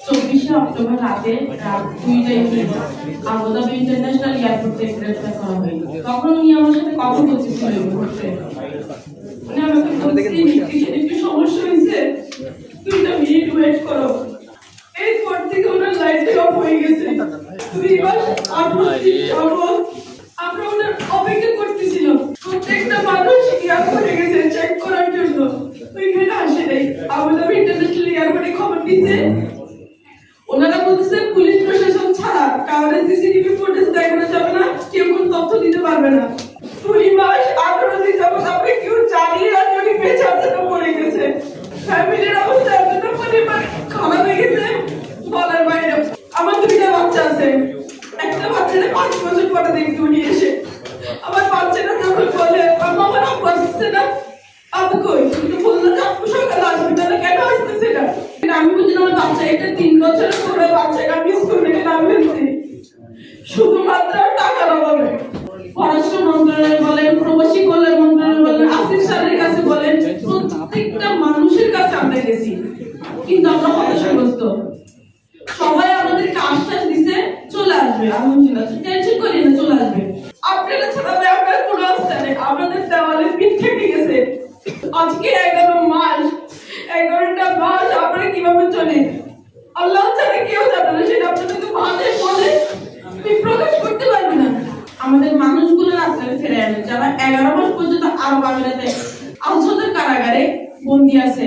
চব্বিশে অক্টোবর রাতে, রাত ইন্টারন্যাশনাল এয়ারপোর্টে গ্রেফতার করা হয়। তখন উনি আমার সাথে কথা বলতেছিল এই উনি আমাকে বলছে একটু অপেক্ষা করতেছিলাম। প্রত্যেকটা মানুষ করার জন্য। ওইখানে আসে নাই। আবুধাবি ইন্টারন্যাশনাল এয়ারপোর্টে খবর দিছে সিসিটিভি ফুটেজ দেখানো যাবে না, কেউ কোনো তথ্য দিতে পারবে না। দুই মাস আঠারো দিন যাবত আমরা কেউ না যে উনি বেঁচে মরে গেছে। ফ্যামিলির অবস্থা এতটা পরিমাণ খারাপ হয়ে গেছে, বলার বাইরে। আমার দুইটা বাচ্চা আছে। একটা বাচ্চাটা পাঁচ বছর পরে দেখি উনি এসে। আমার বাচ্চাটা যখন বলে, আম্মা, আমার আব্বু আসছে না। আব্বু কই? তুমি বলল যে আব্বু সকালে আসবে। তাহলে কেন আসতেছে না? আমি বুঝি না আমার বাচ্চা, এটা তিন বছরের পরে বাচ্চাকে আমি স্কুলে নাম হতাশাগ্রস্ত সবাই আমাদেরকে আশ্বাস দিছে, চলে আসবে। আলহামদুলিল্লাহ টেনশন করি না চলে আসবে। আপনারা ছাড়া আপনার কোনো আস্থা নেই আমাদের দেওয়ালে পিঠ থেকে গেছে। আজকে এগারো মাস। এগারোটা মাস আমরা কীভাবে চলি আল্লাহ ছাড়া কেউ জানে না, সেটা আপনাদেরকে ভাষায় বলে। প্রকাশ করতে পারবে না। আমাদের মানুষগুলো রাস্তায় ফিরে আনে। যারা এগারো মাস পর্যন্ত আরব আমিরাতে আহতদের কারাগারে বন্দি আছে।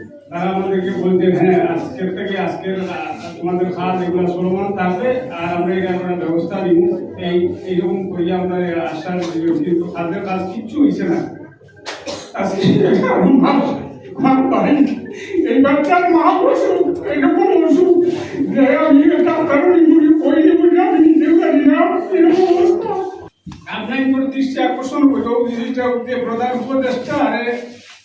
তারা আমাদেরকে বলতে হ্যাঁ আজকের থেকে আজকের তোমাদের কাজ এগুলো চলমান থাকবে, আর আমরা এটা আমরা ব্যবস্থা নিব। এই, এইরকম করি আমরা আশ্বাস কিন্তু তাদের কাজ কিচ্ছু হয়েছে না। এরকম অসুখ। যে আমি দৃষ্টি আকর্ষণ করল জিনিসটা প্রধান উপদেষ্টা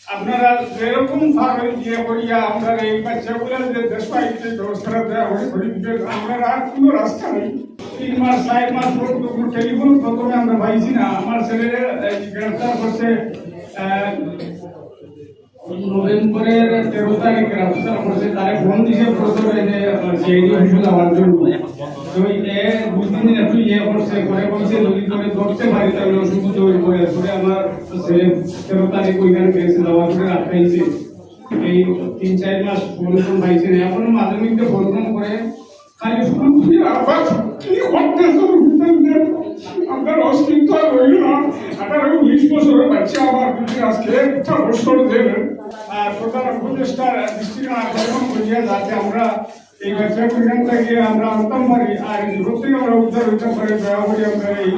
আপনারা যেরকম ভাবে ইয়ে করিয়া আপনারা এই বাচ্চাগুলো যে দেশবাহিনীতে ব্যবস্থাটা দেওয়া হয় গরিবদের আমরা আর কোনো রাস্তা নেই। তিন মাস, চার মাস পর টেলিফোন প্রথমে আমরা পাইছি না। আমার ছেলে গ্রেফতার করছে নভেম্বরের তেরো তারিখ গ্রেফতার করছে তারে ফোন দিছে প্রথমে যে সিআইডি অফিসে যাওয়ার ইয়ে করে করে আমার তিন, চার মাস ফোন ফোন পাইছে না। এখন মাধ্যমিকটা ফোন ফোন করে। ফোন দিয়ে আবার কি করতে আপনার অস্তিত্ব আর রইল না। আঠারো উনিশ বছরের বাচ্চা যদি আজকে একটা বছর আর আমরা এই আমরা পারি। আর আমরা উদ্ধার হইতে পারি, দয়া করে আমরা এই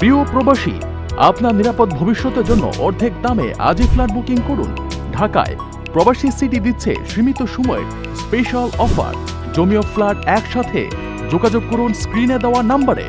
প্রিয় প্রবাসী, আপনার নিরাপদ ভবিষ্যতের জন্য অর্ধেক দামে আজই ফ্ল্যাট বুকিং করুন। ঢাকায় প্রবাসী সিটি দিচ্ছে সীমিত সময়ের স্পেশাল অফার জমিও ফ্ল্যাট একসাথে। যোগাযোগ করুন স্ক্রিনে দেওয়া নাম্বারে।